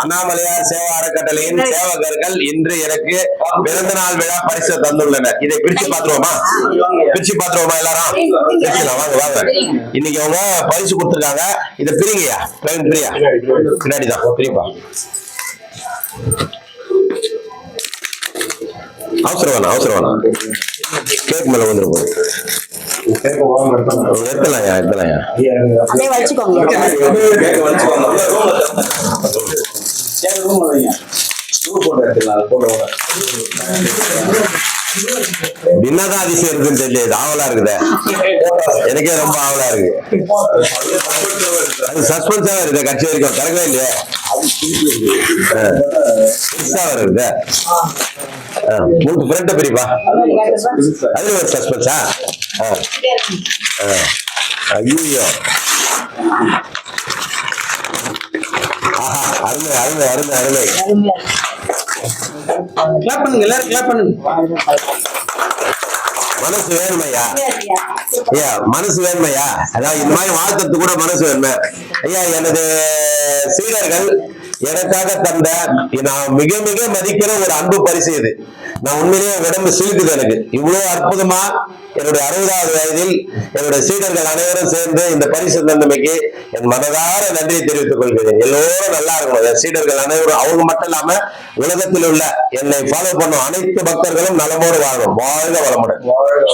அண்ணாமலையார் சேவா அறக்கட்டளையின் சேவகர்கள் இன்று எனக்கு பிறந்த நாள் விழா பரிசு தந்துள்ளனர். இதை பிரிச்சு பாத்துருவோமா பிரிச்சு பாத்துருவோமா எல்லாரும்? பிரிச்சுக்கலாம் வாங்க வாங்க. இன்னைக்கு அவங்க பரிசு கொடுத்துருக்காங்க. இதை பிரிங்கய்யா? பிரவீன் பிரியா? பின்னாடி தான் பிரிப்பா. அவசரம் வேணாம் அவசரம் வேணாம் கேக் மேல வந்துடும் போது எடுத்துலாம்யா எடுத்துலாம்யா அப்படியே வச்சுக்கோங்க. என்னதான் அதிசயம் இருக்குன்னு தெரியல இது ஆவலா இருக்குதே. எனக்கே ரொம்ப ஆவலா இருக்கு. அது சஸ்பென்ஸா இருக்குது கட்சி வரைக்கும் திறக்கவே இல்லையே. ஆ. புதுசா வருது உங்களுக்கு ஃப்ரெண்ட பிரிப்பா. அதுல ஒரு சஸ்பென்ஸா ஐயோ. ஆஹா அருமை அருமை அருமை அருமை. கிளாப் பண்ணுங்க எல்லாரும் கிளாப் பண்ணுங்க. மனசு வேணுமையா? ஐயா மனசு வேணுமையா? அதாவது இந்த மாதிரி வாழ்த்துறது கூட மனசு வேணுமே. ஐயா எனது சீடர்கள் எனக்காக தந்த நான் மிக மிக மதிக்கிற ஒரு அன்பு பரிசு இது. நான் உண்மையிலேயே உடம்பு சிலுக்குது எனக்கு. இவ்வளவு அற்புதமா என்னுடைய அறுபதாவது வயதில் என்னுடைய சீடர்கள் அனைவரும் சேர்ந்து இந்த பரிசு தந்தமைக்கு என் மனதார நன்றியை தெரிவித்துக் கொள்கிறேன். எல்லோரும் நல்லா இருக்கணும். என் சீடர்கள் அனைவரும் அவங்க மட்டும் இல்லாம உலகத்தில் உள்ள என்னை ஃபாலோ பண்ணும் அனைத்து பக்தர்களும் நலமோடு வாழணும். வாழ்க வளமுடன்.